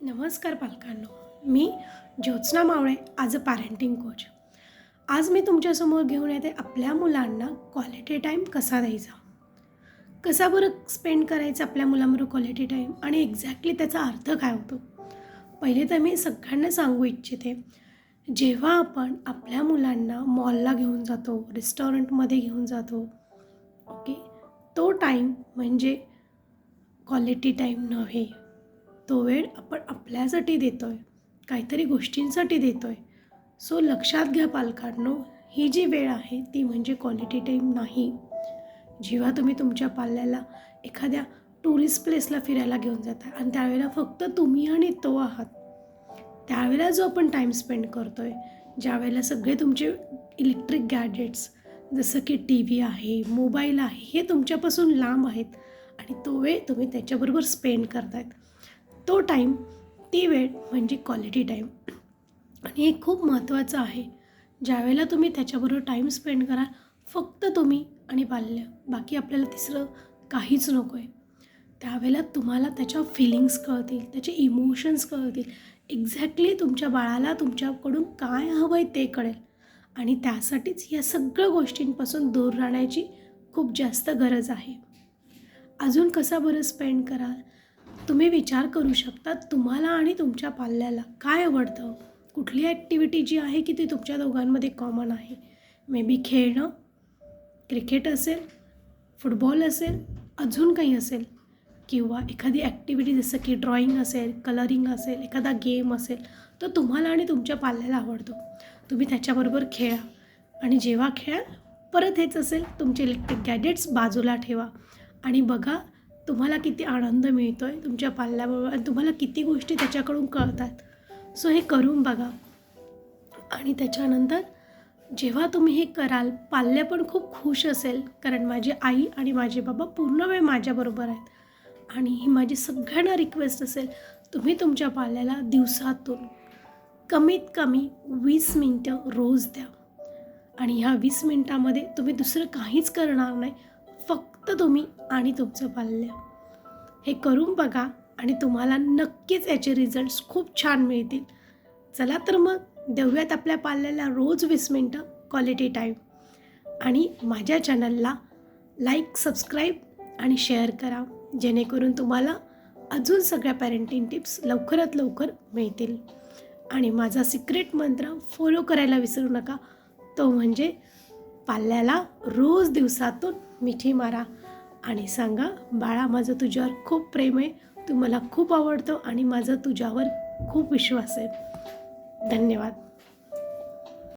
नमस्कार पालकांनो. मी ज्योत्स्ना मावळे आज अ parenting coach आज मी तुमच्यासमोर घेऊन येते आपल्या मुलांना क्वालिटी टाईम कसा द्यायचा? कसा बरं स्पेंड करायचा आपल्या मुलांबरोबर क्वालिटी टाईम आणि एक्झॅक्टली त्याचा अर्थ काय होतो? पहिले तर मी सगळ्यांना सांगू इच्छिते जेव्हा आपण आपल्या मुलांना मॉलला घेऊन जातो रेस्टॉरंटमध्ये घेऊन जातो ओके तो टाईम म्हणजे क्वालिटी टाईम नव्हे. तो वेळ आपण आपल्यासाठी देतो आहे काहीतरी गोष्टींसाठी देतो आहे सो लक्षात घ्या पालकांनो ही जी वेळ आहे ती म्हणजे क्वालिटी टाईम नाही. जेव्हा तुम्ही तुमच्या पाल्याला एखाद्या टुरिस्ट प्लेसला फिरायला घेऊन जाता आणि त्यावेळेला फक्त तुम्ही आणि तो आहात त्यावेळेला जो आपण टाईम स्पेंड करतो आहे ज्यावेळेला सगळे तुमचे इलेक्ट्रिक गॅजेट्स जसं की टी व्ही आहे मोबाईल आहे हे तुमच्यापासून लांब आहेत आणि तो वेळ तुम्ही त्याच्याबरोबर स्पेंड करतायत. तो टाईम ती वेळ म्हणजे क्वालिटी टाईम आणि हे खूप महत्त्वाचं आहे. ज्यावेळेला तुम्ही त्याच्याबरोबर टाईम स्पेंड कराल फक्त तुम्ही आणि बाल्य बाकी आपल्याला तिसरं काहीच नको आहे त्यावेळेला तुम्हाला त्याच्या फिलिंग्स कळतील त्याचे इमोशन्स कळतील. एक्झॅक्टली तुमच्या बाळाला तुमच्याकडून काय हवं आहे ते कळेल. आणि त्यासाठीच या सगळ्या गोष्टींपासून दूर राहण्याची खूप जास्त गरज आहे. अजून कसा बरं स्पेंड कराल? तुम्ही विचार करू शकता तुम्हाला आणि तुमच्या पाल्याला. काय आवडतं? कुठली ॲक्टिव्हिटी जी आहे की ती तुमच्या दोघांमध्ये कॉमन आहे? मे बी खेळणं क्रिकेट असेल फुटबॉल असेल अजून काही असेल. किंवा एखादी ॲक्टिव्हिटी जसं की ड्रॉइंग असेल कलरिंग असेल एखादा गेम असेल तो तुम्हाला आणि तुमच्या पाल्याला आवडतो. तुम्ही त्याच्याबरोबर खेळा. आणि जेव्हा खेळाल परत हेच असेल तुमचे इलेक्ट्रिक गॅजेट्स बाजूला ठेवा. आणि बघा तुम्हाला किती आनंद मिळतो आहे तुमच्या पाल्याबरोबर आणि तुम्हाला किती गोष्टी त्याच्याकडून कळतात. सो हे करून बघा. आणि त्याच्यानंतर जेव्हा तुम्ही हे कराल पाल्य पण खूप खुश असेल कारण माझी आई आणि माझे बाबा पूर्ण वेळ माझ्याबरोबर आहेत. आणि ही माझी सगळ्यांना रिक्वेस्ट असेल तुम्ही तुमच्या पाल्याला दिवसातून कमीत कमी वीस मिनटं रोज द्या. आणि ह्या वीस मिनटामध्ये तुम्ही दुसरं काहीच करणार नाही. फक्त तुम्ही आणि तुमचं पाल्य हे करून बघा आणि तुम्हाला नक्कीच याचे रिझल्ट्स खूप छान मिळतील. चला तर मग देऊयात आपल्या पाल्याला रोज वीस मिनटं क्वालिटी टाईम आणि माझ्या चॅनलला लाईक सबस्क्राईब आणि शेअर करा जेणेकरून तुम्हाला अजून सगळ्या पॅरेंटिंग टिप्स लवकरात लवकर मिळतील. आणि माझा सिक्रेट मंत्र फॉलो करायला विसरू नका. तो म्हणजे पाल्याला रोज दिवसातून मिठी मारा आणि सांगा बाळा माझं तुझ्यावर खूप प्रेम आहे. तू मला खूप आवडतो आणि माझं तुझ्यावर खूप विश्वास आहे. धन्यवाद.